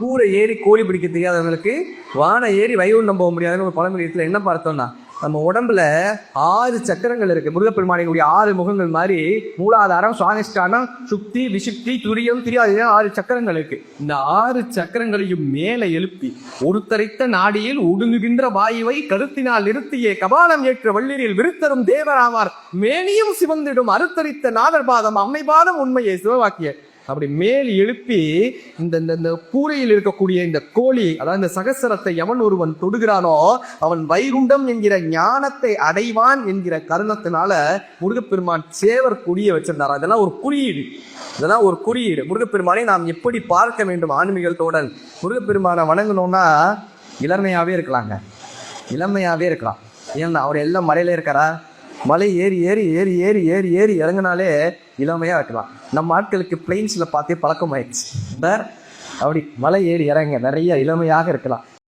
கூரை ஏறி கோழி பிடிக்க தெரியாதவங்களுக்கு வானை ஏறி வைகுண்டம் போக முடியாதுன்னு ஒரு பழமொழியத்தில் என்ன பார்த்தோம்னா நம்ம உடம்புல ஆறு சக்கரங்கள் இருக்கு. முருகப்பெருமானினுடைய ஆறு முகங்கள் மாதிரி மூலாதாரம் சுவாதிஷ்டானம் சுக்தி விசுக்தி துரியம் திரியாதி ஆறு சக்கரங்கள் இருக்கு. இந்த ஆறு சக்கரங்களையும் மேலே எழுப்பி ஒருத்தரைத்த நாடியில் ஒடுங்குகின்ற வாயுவை கருத்தினால் நிறுத்தியே கபாலம் ஏற்ற வள்ளிரில் விருத்தரும் தேவராவார். மேனியும் சிவந்திடும் அறுத்தரித்த நாதர் பாதம் அம்மை பாதம் உண்மையை சிவவாக்கிய. அப்படி மேல் எழுப்பி இந்த இந்த கூரையில் இருக்கக்கூடிய இந்த கோழி அதாவது இந்த சகசரத்தை எவன் ஒருவன் தொடுகிறானோ அவன் வைகுண்டம் என்கிற ஞானத்தை அடைவான் என்கிற கருணத்தினால முருகப்பெருமான் சேவர் கொடியை வச்சிருந்தார்? அதெல்லாம் ஒரு குறியீடு. இதெல்லாம் ஒரு குறியீடு. முருகப்பெருமானை நாம் எப்படி பார்க்க வேண்டும் ஆன்மீகத்தோடன்? முருகப்பெருமானை வணங்கணும்னா இளமையாவே இருக்கலாங்க. இளமையாவே இருக்கலாம். ஏன்னா அவர் எல்லாம் மறையில இருக்காரா? மலை ஏறி ஏறி ஏறி ஏறி ஏறி ஏறி இறங்குனாலே இளமையாக இருக்கலாம். நம்ம ஆட்களுக்கு பிளெயின்ஸில் பார்த்தே பழக்கம் ஆயிடுச்சு அப்படி மலை ஏறி இறங்க நிறைய இளமையாக இருக்கலாம்.